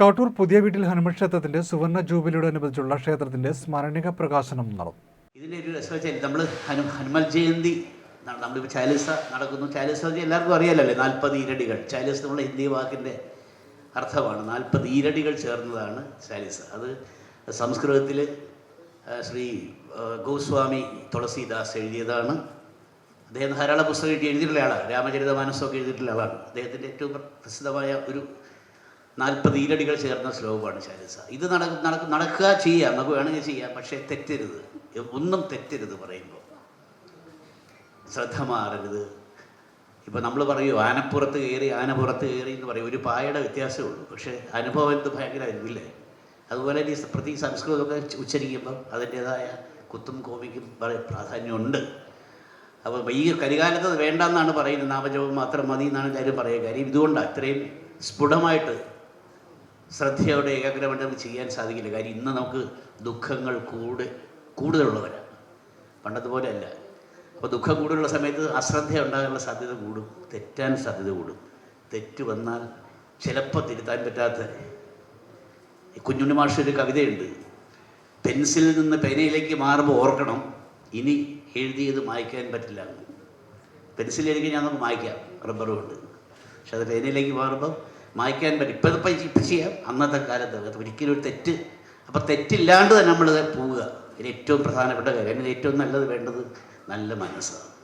കാട്ടൂർ പുതിയ വീട്ടിൽ ഹനുമൻ ക്ഷേത്രത്തിന്റെ സുവർണ ജൂബിലിയോടനുബന്ധിച്ചുള്ള ക്ഷേത്രത്തിന്റെ സ്മരണിക പ്രകാശനം നടന്നു. ഇതിലൊരു ഒരു രസം വെച്ചാൽ നമ്മൾ ഹനു ഹനുമൽ ജയന്തി നമ്മളിപ്പോൾ ചാലിസ നടക്കുന്നു. ചാലിസ എല്ലാവർക്കും അറിയാലല്ലേ നാൽപ്പത് ഈരടികൾ. ചാലിസ് നമ്മൾ ഹിന്ദി വാക്കിന്റെ അർത്ഥമാണ്. നാൽപ്പത് ഈരടികൾ ചേർന്നതാണ് ചാലിസ അത് സംസ്കൃതത്തിൽ ശ്രീ ഗോസ്വാമി തുളസീദാസ് എഴുതിയതാണ്. അദ്ദേഹം ധാരാളം പുസ്തകം എഴുതി എഴുതിയിട്ടുള്ള ആളാണ്. രാമചരിത മാനസമൊക്കെ എഴുതിയിട്ടുള്ള ആളാണ്. അദ്ദേഹത്തിന്റെ ഏറ്റവും പ്രസിദ്ധമായ ഒരു നാൽപ്പത് ഈരടികൾ ചേർന്ന ശ്ലോകമാണ് ശാലിസ ഇത് നട നട- നടക്കുക ചെയ്യാം നമുക്ക് വേണമെങ്കിൽ ചെയ്യാം പക്ഷേ തെറ്റരുത്. ഒന്നും തെറ്റരുത് പറയുമ്പോൾ. ശ്രദ്ധ മാറരുത് ഇപ്പം നമ്മൾ പറയൂ ആനപ്പുറത്ത് കയറി ആനപ്പുറത്ത് കയറി എന്ന് പറയും. ഒരു പായയുടെ വ്യത്യാസമേ ഉള്ളൂ. പക്ഷേ അനുഭവം എന്ത് ഭയങ്കരമായിരിക്കില്ലേ അതുപോലെ ഈ പ്രതി സംസ്കൃതമൊക്കെ ഉച്ചരിക്കുമ്പം അതിന്റേതായ കുത്തും കോമിക്കും പ്രാധാന്യമുണ്ട്. അപ്പോൾ ഈ കരികാലത്ത് വേണ്ടെന്നാണ് പറയുന്നത്. നാമജപം മാത്രം മതി എന്നാണ് എല്ലാവരും പറയുക. കാര്യം ഇതുകൊണ്ടാണ് ഇത്രയും സ്ഫുടമായിട്ട് ശ്രദ്ധയോടെ ഏകാഗ്രമായിട്ട് നമുക്ക് ചെയ്യാൻ സാധിക്കില്ല. കാര്യം ഇന്ന് നമുക്ക് ദുഃഖങ്ങൾ കൂട് കൂടുതലുള്ളവരാണ് പണ്ടത്തെ പോലെ അല്ല അപ്പോൾ ദുഃഖം കൂടുതലുള്ള സമയത്ത് അശ്രദ്ധ ഉണ്ടാകാനുള്ള സാധ്യത കൂടും. തെറ്റാൻ സാധ്യത കൂടും. തെറ്റ് വന്നാൽ ചിലപ്പോൾ തിരുത്താൻ പറ്റാത്ത കുഞ്ഞുണ്ണി മാഷ് ഒരു കവിതയുണ്ട്. പെൻസിലിൽ നിന്ന് പേനയിലേക്ക് മാറുമ്പോൾ ഓർക്കണം ഇനി എഴുതിയത് മായ്ക്കാൻ പറ്റില്ല എന്ന്. പെൻസിലിലേക്ക് ഞാൻ നമുക്ക് മായ്ക്കാം. റബ്ബറും ഉണ്ട് പക്ഷെ അത് പേനയിലേക്ക് മാറുമ്പോൾ മായ്ക്കാൻ പറ്റും. ഇപ്പം ഇപ്പം ഇപ്പം ചെയ്യാം. അന്നത്തെ കാലത്ത് അത് ഒരിക്കലും ഒരു തെറ്റ്. അപ്പം തെറ്റില്ലാണ്ട് തന്നെ നമ്മൾ പോവുക. ഇതിന് ഏറ്റവും പ്രധാനപ്പെട്ട കാര്യം അതിന് ഏറ്റവും നല്ലത് വേണ്ടത് നല്ല മനസ്സാണ്.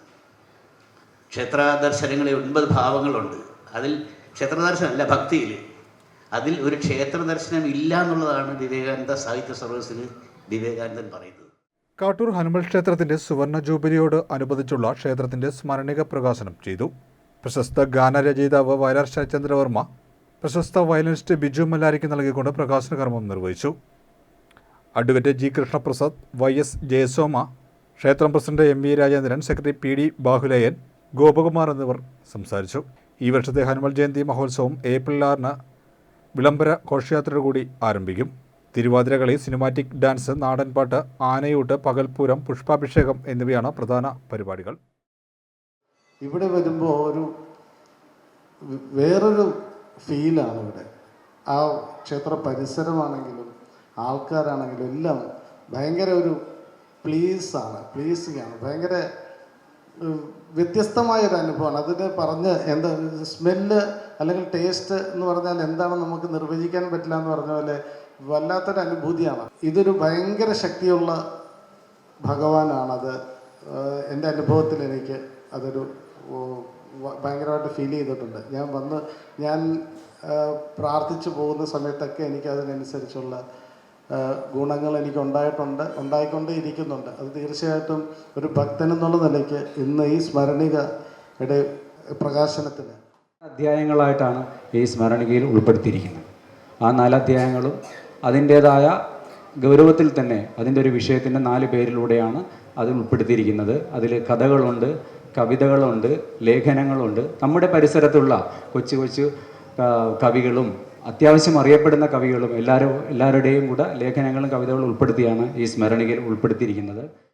ക്ഷേത്ര ദർശനങ്ങളിൽ ഒൻപത് ഭാവങ്ങളുണ്ട്. അതിൽ ക്ഷേത്രദർശനമല്ല ഭക്തിയിൽ. അതിൽ ഒരു ക്ഷേത്ര ദർശനം ഇല്ല എന്നുള്ളതാണ് വിവേകാനന്ദ സാഹിത്യ സർവീസിൽ വിവേകാനന്ദൻ പറയുന്നത്. കാട്ടൂർ ഹനുമൽ ക്ഷേത്രത്തിന്റെ സുവർണ ജൂബിലിയോട് അനുബന്ധിച്ചുള്ള ക്ഷേത്രത്തിന്റെ സ്മരണിക പ്രകാശനം ചെയ്തു. പ്രശസ്ത ഗാനരചയിതാവ് വയലാർ ശരചന്ദ്രവർമ്മ പ്രശസ്ത വയലിനിസ്റ്റ് ബിജു മല്ലാരിക്ക് നൽകിക്കൊണ്ട് പ്രകാശന കർമ്മം നിർവഹിച്ചു. Advocate G Krishnaprasad Y S Jayasoma ക്ഷേത്രം president M V Rajendran secretary P D Bahuleyan Gopakumar എന്നിവർ സംസാരിച്ചു. ഈ വർഷത്തെ ഹനുമൽ ജയന്തി മഹോത്സവം ഏപ്രിൽ ആറിന് വിളംബര ഘോഷയാത്രയോടു കൂടി ആരംഭിക്കും. തിരുവാതിരകളി സിനിമാറ്റിക് ഡാൻസ് നാടൻപാട്ട് ആനയൂട്ട് പകൽപൂരം പുഷ്പാഭിഷേകം എന്നിവയാണ് പ്രധാന പരിപാടികൾ. ഇവിടെ വരുമ്പോൾ ഒരു വേറൊരു ഫീലാണ് ഇവിടെ. ആ ക്ഷേത്ര പരിസരമാണെങ്കിലും ആൾക്കാരാണെങ്കിലും എല്ലാം ഭയങ്കര ഒരു പ്ലീസാണ് പ്ലീസിംഗ് ആണ്. ഭയങ്കര വ്യത്യസ്തമായ ഒരു അനുഭവമാണ്. അതിന് പറഞ്ഞ് എന്താ സ്മെല്ല് അല്ലെങ്കിൽ ടേസ്റ്റ് എന്ന് പറഞ്ഞാൽ എന്താണ് നമുക്ക് നിർവചിക്കാൻ പറ്റില്ല എന്ന് പറഞ്ഞ പോലെ വല്ലാത്തൊരു അനുഭൂതിയാണ്. ഇതൊരു ഭയങ്കര ശക്തിയുള്ള ഭഗവാനാണത്. എന്റെ അനുഭവത്തിൽ എനിക്ക് അതൊരു ഭയങ്കരമായിട്ട് ഫീൽ ചെയ്തിട്ടുണ്ട്. ഞാൻ വന്ന് ഞാൻ പ്രാർത്ഥിച്ചു പോകുന്ന സമയത്തൊക്കെ എനിക്ക് അതിനനുസരിച്ചുള്ള ഗുണങ്ങൾ എനിക്ക് ഉണ്ടായിട്ടുണ്ട് ഉണ്ടായിക്കൊണ്ടേ ഇരിക്കുന്നുണ്ട് അത് തീർച്ചയായിട്ടും ഒരു ഭക്തൻ എന്നുള്ള നിലയ്ക്ക് ഇന്ന് ഈ സ്മരണികയുടെ പ്രകാശനത്തിന്. അധ്യായങ്ങളായിട്ടാണ് ഈ സ്മരണികയിൽ ഉൾപ്പെടുത്തിയിരിക്കുന്നത്. ആ നാല് അധ്യായങ്ങളും അതിന്റേതായ ഗൗരവത്തിൽ തന്നെ അതിന്റെ ഒരു വിഷയത്തിന്റെ നാല് പേരിലൂടെയാണ് അതിൽ ഉൾപ്പെടുത്തിയിരിക്കുന്നത്. അതിൽ കഥകളുണ്ട് കവിതകളുണ്ട് ലേഖനങ്ങളുണ്ട്. നമ്മുടെ പരിസരത്തുള്ള കൊച്ചു കൊച്ചു കവികളും അത്യാവശ്യം അറിയപ്പെടുന്ന കവികളും എല്ലാവരും എല്ലാവരുടെയും കൂടെ ലേഖനങ്ങളും കവിതകളും ഉൾപ്പെടുത്തിയാണ് ഈ സ്മരണികയിൽ ഉൾപ്പെടുത്തിയിരിക്കുന്നത്.